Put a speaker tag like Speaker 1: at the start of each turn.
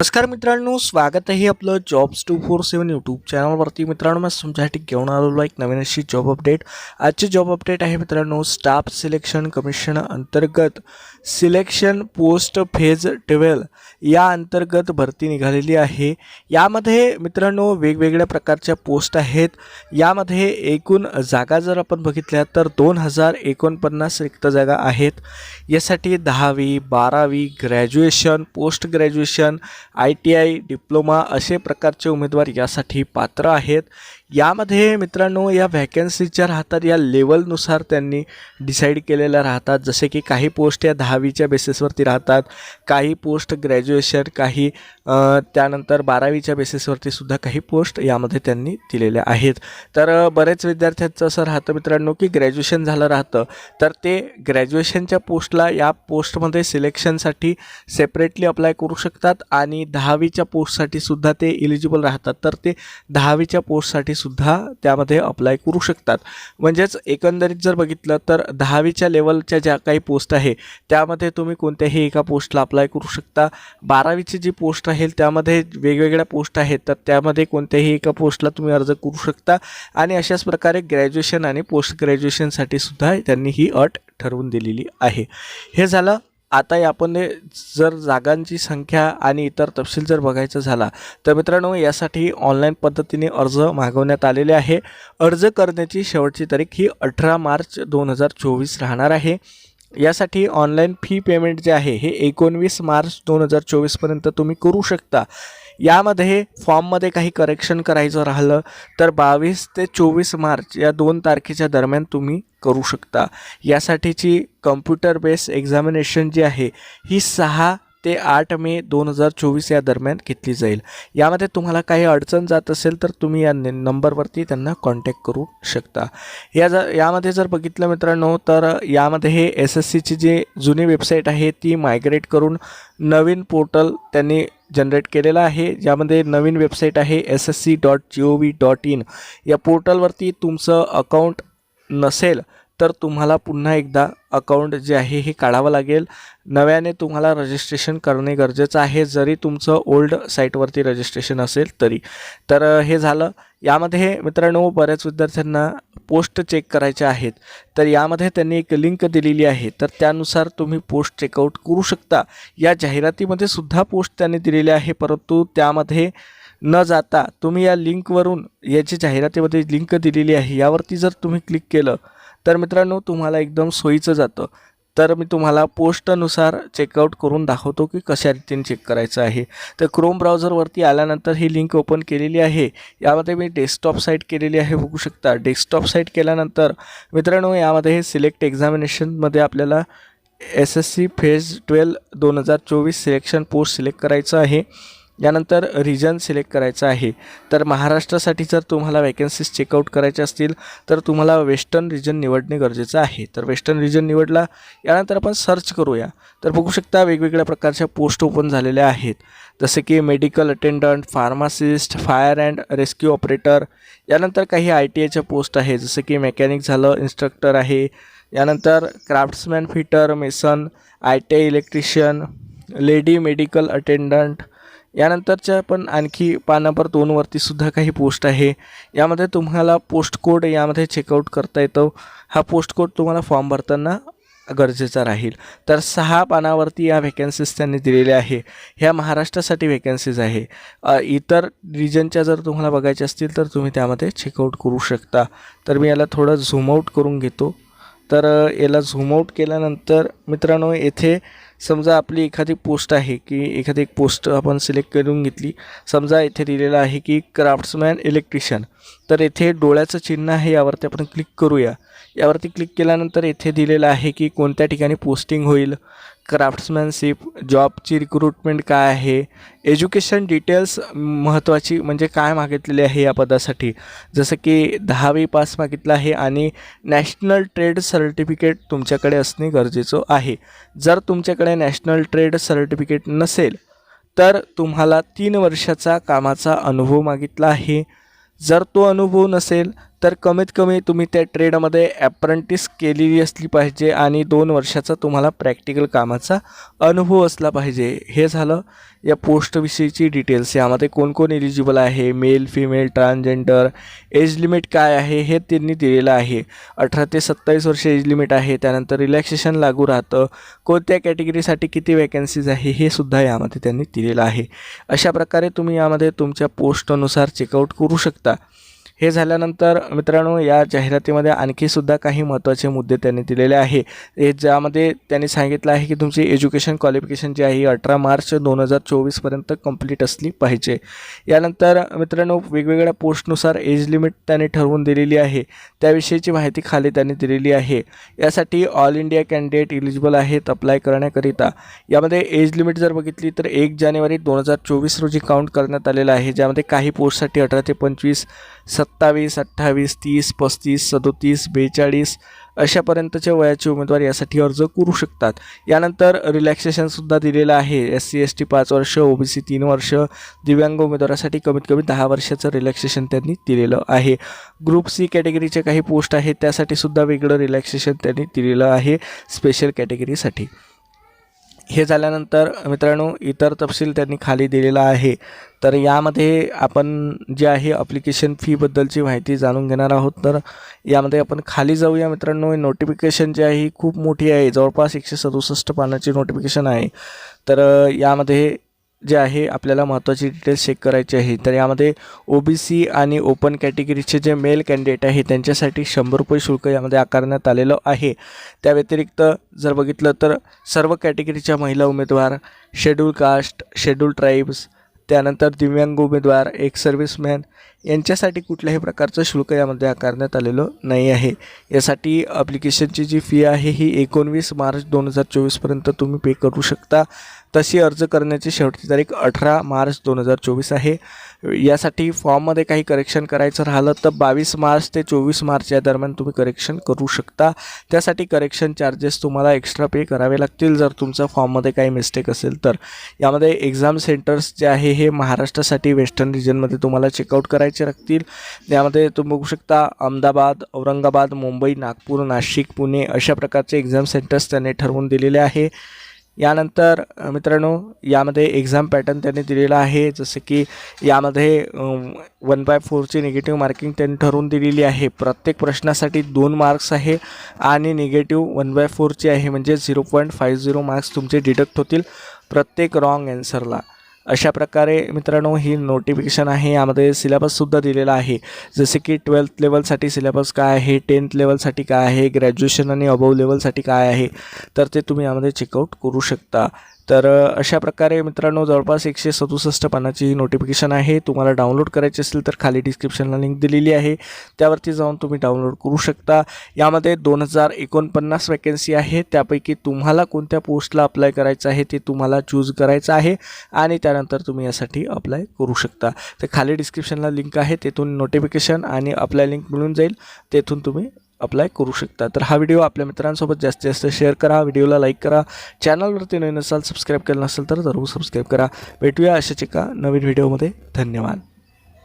Speaker 1: नमस्कार मित्रांनो स्वागत आहे आपलं jobs two four seven YouTube चॅनलवरती मित्रांनो मी तुमच्यासाठी घेऊन आलेलो एक नवीन अशी जॉब अपडेट आजची जॉब अपडेट आहे मित्रांनो स्टाफ सिलेक्शन कमिशन अंतर्गत. सिलेक्शन पोस्ट फेज ट्वेल्व या अंतर्गत भरती निघालेली आहे. यामध्ये मित्रांनो वेगवेगळ्या प्रकारच्या पोस्ट आहेत. यामध्ये एकूण जागा जर आपण बघितल्या तर दोन हजार एकोणपन्नास रिक्त जागा आहेत. यासाठी दहावी बारावी graduation post graduation I T I diploma असे प्रकारचे उमेदवार यासाठी पात्र आहेत. यामध्ये मित्रांनो या व्हॅकन्सीच्या राहतात या लेवलनुसार त्यांनी डिसाईड केलेल्या राहतात. जसे की काही पोस्ट या दहावीच्या बेसिसवरती राहतात काही पोस्ट ग्रॅज्युएशन काही त्यानंतर बारावीच्या बेसिसवरती सुद्धा काही पोस्ट यामध्ये त्यांनी दिलेल्या आहेत. तर बरेच विद्यार्थ्यांचं असं राहतं मित्रांनो की ग्रॅज्युएशन झालं राहतं. तर ते ग्रॅज्युएशनच्या पोस्टला या पोस्टमध्ये सिलेक्शनसाठी सेपरेटली अप्लाय करू शकतात आणि दहावीच्या पोस्टसाठी सुद्धा ते इलिजिबल राहतात. तर ते दहावीच्या पोस्टसाठी सुद्धा त्यामध्ये अप्लाय करू शकतात. म्हणजेच एकंदरीत जर बघितलं तर दहावीच्या लेवलच्या ज्या काही पोस्ट आहे त्यामध्ये तुम्ही कोणत्याही एका पोस्टला अप्लाय करू शकता. बारावीची जी पोस्ट आहे त्यामध्ये वेगवेगळ्या पोस्ट आहेत तर त्यामध्ये कोणत्याही एका पोस्टला तुम्ही अर्ज करू शकता. आणि अशाच प्रकारे ग्रॅज्युएशन आणि पोस्ट ग्रॅज्युएशनसाठी सुद्धा त्यांनी ही अट ठरवून दिलेली आहे. हे झालं आता आपण जर जागांची संख्या आणि इतर तपशील जर बघायचं झाला तर मित्रांनो यासाठी ऑनलाईन पद्धतीने अर्ज मागवण्यात आलेले आहे. अर्ज करण्याची शेवटची तारीख ही अठरा मार्च दोन हजार चोवीस राहणार आहे. यासाठी ऑनलाईन फी पेमेंट जे आहे हे एकोणवीस मार्च दोन हजार चोवीसपर्यंत तुम्ही करू शकता. यामध्ये फॉर्ममध्ये काही करेक्शन करायचं राहिलं तर बावीस ते चोवीस मार्च या दोन तारखेच्या दरम्यान तुम्ही करू शकता. यासाठीची कम्प्युटर बेस एक्झामिनेशन जी आहे ही सहा ते आठ मे दोन हजार चोवीस या दरम्यान घेतली जाईल. यामध्ये तुम्हाला काही अडचण जात असेल तर तुम्ही या नंबरवरती त्यांना कॉन्टॅक्ट करू शकता. या जर यामध्ये जर बघितलं मित्रांनो तर यामध्ये हे एस एस सीची जी जुनी वेबसाईट आहे ती मायग्रेट करून नवीन पोर्टल त्यांनी जनरेट केलेलं आहे. ज्यामध्ये नवीन वेबसाईट आहे S S C dot G O V dot in या पोर्टलवरती तुमचं अकाउंट नसेल तर तुम्हाला पुन्हा एकदा अकाउंट जे आहे हे काढावं लागेल. नव्याने तुम्हाला रजिस्ट्रेशन करणे गरजेचं आहे. जरी तुमचं ओल्ड साईटवरती रजिस्ट्रेशन असेल तरी. तर हे झालं. यामध्ये मित्रांनो बऱ्याच विद्यार्थ्यांना पोस्ट चेक करायच्या आहेत. तर यामध्ये त्यांनी एक लिंक दिलेली आहे. तर त्यानुसार तुम्ही पोस्ट चेकआउट करू शकता. या जाहिरातीमध्ये सुद्धा पोस्ट त्यांनी दिलेली आहे. परंतु त्यामध्ये न जाता तुम्ही या लिंकवरून याची जाहिरातीमध्ये लिंक दिलेली आहे यावरती जर तुम्ही क्लिक केलं तर मित्रांनो तुम्हाला एकदम सोयीचं जातं. तर मी तुम्हाला पोस्टनुसार चेकआउट करून दाखवतो की कशा रीतीने चेक करायचं आहे. तर क्रोम ब्राउझरवरती आल्यानंतर ही लिंक ओपन केलेली आहे. यामध्ये मी डेस्कटॉप साईट केलेली आहे बघू शकता. डेस्कटॉप साईट केल्यानंतर मित्रांनो यामध्ये हे सिलेक्ट एक्झामिनेशनमध्ये आपल्याला S S C phase twelve दोन हजार चोवीस सिलेक्शन पोस्ट सिलेक्ट करायचं आहे. यानंतर रिजन सिलेक्ट करायचं आहे. तर महाराष्ट्रासाठी जर तुम्हाला वॅकन्सीज चेकआउट करायच्या असतील तर तुम्हाला वेस्टर्न रिजन निवडणे गरजेचं आहे. तर वेस्टर्न रिजन निवडला यानंतर आपण सर्च करूया. तर बघू शकता वेगवेगळ्या प्रकारच्या पोस्ट ओपन झालेल्या आहेत. जसे की medical attendant pharmacist fire and rescue operator यानंतर काही आय टी आयच्या पोस्ट आहे जसं की मेकॅनिक झालं इन्स्ट्रक्टर आहे. यानंतर craftsman fitter mason I T I electrician lady medical attendant यानंतरच्या पण आणखी पान दोनवरतीसुद्धा दोनवरती सुद्धा काही पोस्ट आहे. यामध्ये तुम्हाला पोस्ट कोड यामध्ये चेकआउट करता येतो. हा पोस्ट कोड तुम्हाला फॉर्म भरताना गरजेचा राहील. तर सहा पानावरती या व्हॅकन्सीज त्यांनी दिलेल्या आहे. ह्या महाराष्ट्रासाठी व्हॅकन्सीज आहे. इतर रिजनच्या जर तुम्हाला बघायच्या असतील तर तुम्ही त्यामध्ये चेकआउट करू शकता. तर मी याला थोडं झूमआउट करून घेतो. तर याला झूमआउट केल्यानंतर मित्रांनो येथे समजा आपली एखादी पोस्ट आहे की एखादी एक पोस्ट आपण सिलेक्ट करून घेतली समजा इथे दिलेलं आहे की क्राफ्ट्समॅन इलेक्ट्रिशियन तर येथे डोळ्याचं चिन्ह आहे यावरती आपण क्लिक करूया. यावरती क्लिक केल्यानंतर येथे दिलेलं आहे की कोणत्या ठिकाणी पोस्टिंग होईल. क्राफ्ट्समॅनशिप जॉबची रिक्रुटमेंट काय आहे? एज्युकेशन डिटेल्स महत्त्वाची म्हणजे काय मागितलेली आहे या पदासाठी? जसं की दहावी पास मागितलं आहे आणि नॅशनल ट्रेड सर्टिफिकेट तुमच्याकडे असणे गरजेचं आहे. जर तुमच्याकडे नॅशनल ट्रेड सर्टिफिकेट नसेल तर तुम्हाला तीन वर्षाचा कामाचा अनुभव मागितला आहे. जर तो अनुभव नसेल तर कमीत कमी तुम्ही त्या ट्रेडमध्ये ॲप्रंटिस केलेली असली पाहिजे आणि दोन वर्षाचा तुम्हाला प्रॅक्टिकल कामाचा अनुभव असला पाहिजे. हे झालं. या पोस्टविषयीची डिटेल्स यामध्ये कोण कोण एलिजिबल आहे? Male female transgender age limit काय आहे? हे त्यांनी दिलेलं आहे. अठरा ते सत्तावीस वर्ष एज लिमिट आहे. त्यानंतर रिलॅक्सेशन लागू राहतं. कोणत्या कॅटेगरीसाठी किती वॅकन्सीज आहे? हे सुद्धा यामध्ये त्यांनी दिलेलं आहे. अशा प्रकारे तुम्ही यामध्ये तुमच्या पोस्टनुसार चेकआउट करू शकता. हे झाल्यानंतर मित्रांनो या जाहिरातीमध्ये आणखी सुद्धा काही महत्त्वाचे मुद्दे त्यांनी दिलेले आहे. ज्यामध्ये त्यांनी सांगितलं आहे की तुमची एज्युकेशन क्वालिफिकेशन जी आहे अठरा मार्च दोन हजार चोवीसपर्यंत कंप्लीट असली पाहिजे. यानंतर मित्रांनो वेगवेगळ्या पोस्टनुसार एज लिमिट त्यांनी ठरवून दिलेली आहे. त्याविषयीची माहिती खाली त्यांनी दिलेली आहे. यासाठी ऑल इंडिया कॅन्डिडेट इलिजिबल आहेत अप्लाय करण्याकरिता. यामध्ये एज लिमिट जर बघितली तर एक जानेवारी दोन हजार चोवीस रोजी काउंट करण्यात आलेलं आहे ज्यामध्ये काही पोस्टसाठी अठरा ते पंचवीस सत्तावीस अठ्ठावीस तीस पस्तीस सदोतीस बेचाळीस अशापर्यंतच्या वयाचे उमेदवार यासाठी अर्ज करू शकतात. यानंतर रिलॅक्सेशनसुद्धा दिलेलं आहे. एस सी एस टी पाच वर्ष ओ बी सी तीन वर्ष दिव्यांग उमेदवारासाठी कमीत कमी दहा वर्षाचं रिलॅक्सेशन त्यांनी दिलेलं आहे. ग्रुप सी कॅटेगरीचे काही पोस्ट आहेत त्यासाठी सुद्धा वेगळं रिलॅक्सेशन त्यांनी दिलेलं आहे. स्पेशल कॅटेगरीसाठी हे झाल्यानंतर मित्रांनो इतर तपशील त्यांनी खाली दिलेला आहे. तर यामध्ये आपण जे आहे अप्लिकेशन फीबद्दलची माहिती जाणून घेणार आहोत. तर यामध्ये आपण खाली जाऊया मित्रांनो. नोटिफिकेशन जी आहे ही खूप मोठी आहे. जवळपास एकशे सदुसष्ट पानाची नोटिफिकेशन आहे. तर यामध्ये जे आहे आपल्याला महत्त्वाची डिटेल्स चेक करायची आहे. तर यामध्ये ओ बी सी आणि ओपन कॅटेगरीचे जे मेल कॅन्डिडेट आहे त्यांच्यासाठी शंभर रुपये शुल्क यामध्ये आकारण्यात आलेलं आहे. त्या व्यतिरिक्त जर बघितलं तर सर्व कॅटेगरीच्या महिला उमेदवार शेड्यूल कास्ट शेड्यूल ट्राईब्स त्यानंतर दिव्यांग उमेदवार एक सर्व्हिसमॅन यांच्यासाठी कुठल्याही प्रकारचं शुल्क यामध्ये आकारण्यात आलेलं नाही आहे. यासाठी अप्लिकेशनची जी फी आहे ही एकोणवीस मार्च दोन हजार चोवीसपर्यंत तुम्ही पे करू शकता. तशी अर्ज करण्याची शेवटची तारीख अठरा मार्च दोन हजार चोवीस आहे. यासाठी फॉर्ममध्ये काही करेक्शन करायचं राहिलं तर बावीस मार्च ते चोवीस मार्च या दरम्यान तुम्ही करेक्शन करू शकता. त्यासाठी करेक्शन चार्जेस तुम्हाला एक्स्ट्रा पे करावे लागतील. जर तुमचा फॉर्ममध्ये काही मिस्टेक असेल तर. यामध्ये एक्झाम सेंटर्स जे आहे हे महाराष्ट्रासाठी वेस्टर्न रिजनमध्ये तुम्हाला चेकआउट करायचं प्रकारचे राहतील त्यामध्ये तुम्ही बघू शकता अहमदाबाद औरंगाबाद मुंबई नागपूर नाशिक पुणे अशा प्रकारचे एक्झाम सेंटर्स त्यांनी ठरवून दिलेले आहे. यानंतर मित्रांनो यामध्ये एक्झाम पॅटर्न त्यांनी दिलेला आहे. जसं की यामध्ये वन बाय फोरची निगेटिव्ह मार्किंग त्यांनी ठरवून दिलेली आहे. प्रत्येक प्रश्नासाठी दोन मार्क्स आहे आणि निगेटिव्ह वन बाय फोरची आहे. म्हणजे zero point five zero marks तुमचे डिडक्ट होतील. प्रत्येक रॉंग ॲन्सरला अशा प्रकारे मित्रांनो ही नोटिफिकेशन आहे. यामध्ये सिलेबससुद्धा दिलेला आहे. जसे की ट्वेल्थ लेवलसाठी सिलेबस काय आहे टेन्थ लेवलसाठी काय आहे ग्रॅज्युएशन आणि अबव लेवलसाठी काय आहे तर ते तुम्ही यामध्ये चेकआउट करू शकता. तर अशा प्रकारे मित्रांनो जवळपास एकशे सदुसष्ट पानाची ही नोटिफिकेशन आहे. तुम्हाला डाउनलोड करायची असेल तर खाली डिस्क्रिप्शनला लिंक दिलेली आहे. त्यावरती जाऊन तुम्ही डाउनलोड करू शकता. यामध्ये दोन हजार एकोणपन्नास वॅकन्सी आहे. त्यापैकी तुम्हाला कोणत्या पोस्टला अप्लाय करायचं आहे ते तुम्हाला चूज करायचं आहे आणि त्यानंतर तुम्ही यासाठी अप्लाय करू शकता. तर खाली डिस्क्रिप्शनला लिंक आहे. तेथून नोटिफिकेशन आणि अप्लाय लिंक मिळून जाईल. तेथून तुम्ही अप्लाय करू शकता. तर हा व्हिडिओ आपल्या मित्रांसोबत जास्तीत जास्त शेअर करा व्हिडिओला लाईक करा. चॅनलवरती नवीन असाल सबस्क्राईब केलं नसेल तर जरूर सबस्क्राईब करा. भेटूया अशाच एका नवीन व्हिडिओमध्ये धन्यवाद.